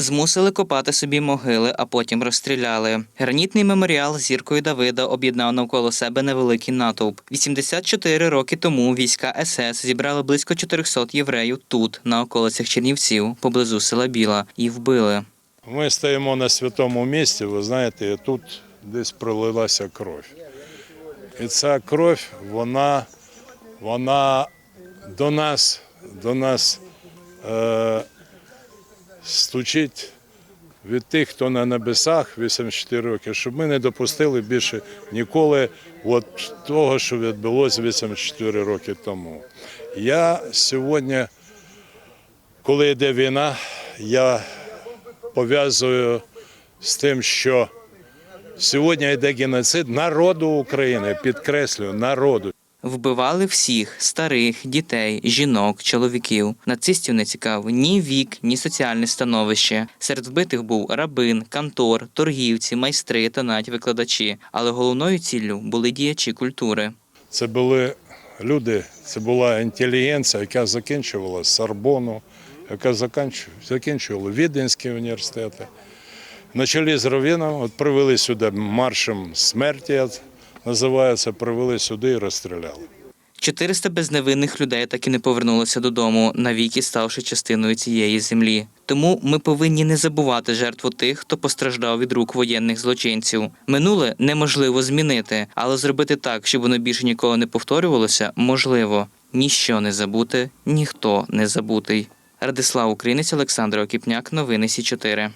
Змусили копати собі могили, а потім розстріляли. Гранітний меморіал зіркою Давида об'єднав навколо себе невеликий натовп. 84 роки тому війська СС зібрали близько 400 євреїв тут, на околицях Чернівців, поблизу села Біла, і вбили. Ми стоїмо на святому місці, ви знаєте, тут десь пролилася кров. І ця кров, вона, вона до нас, до нас е, стучить від тих, хто на небесах 84 роки, щоб ми не допустили більше ніколи от того, що відбулося 84 роки тому. Я сьогодні, коли йде війна, я пов'язую з тим, що сьогодні йде геноцид народу України, підкреслюю, народу. Вбивали всіх старих, дітей, жінок, чоловіків. Нацистів не цікав ні вік, ні соціальне становище. Серед вбитих був рабин, кантор, торгівці, майстри та навіть викладачі. Але головною ціллю були діячі культури. Це були люди, це була інтелігенція, яка закінчувала Сорбону, яка закінчу- закінчувала Віденські університети. На чолі з Ровіном от привели сюди маршем смерті, називається, привели сюди і розстріляли. 400 безневинних людей так і не повернулося додому, навіки ставши частиною цієї землі. Тому ми повинні не забувати жертву тих, хто постраждав від рук воєнних злочинців. Минуле неможливо змінити, але зробити так, щоб воно більше ніколи не повторювалося, можливо. Ніщо не забути, ніхто не забутий. Радислав Українець, Олександр Окіпняк, новини Сі 4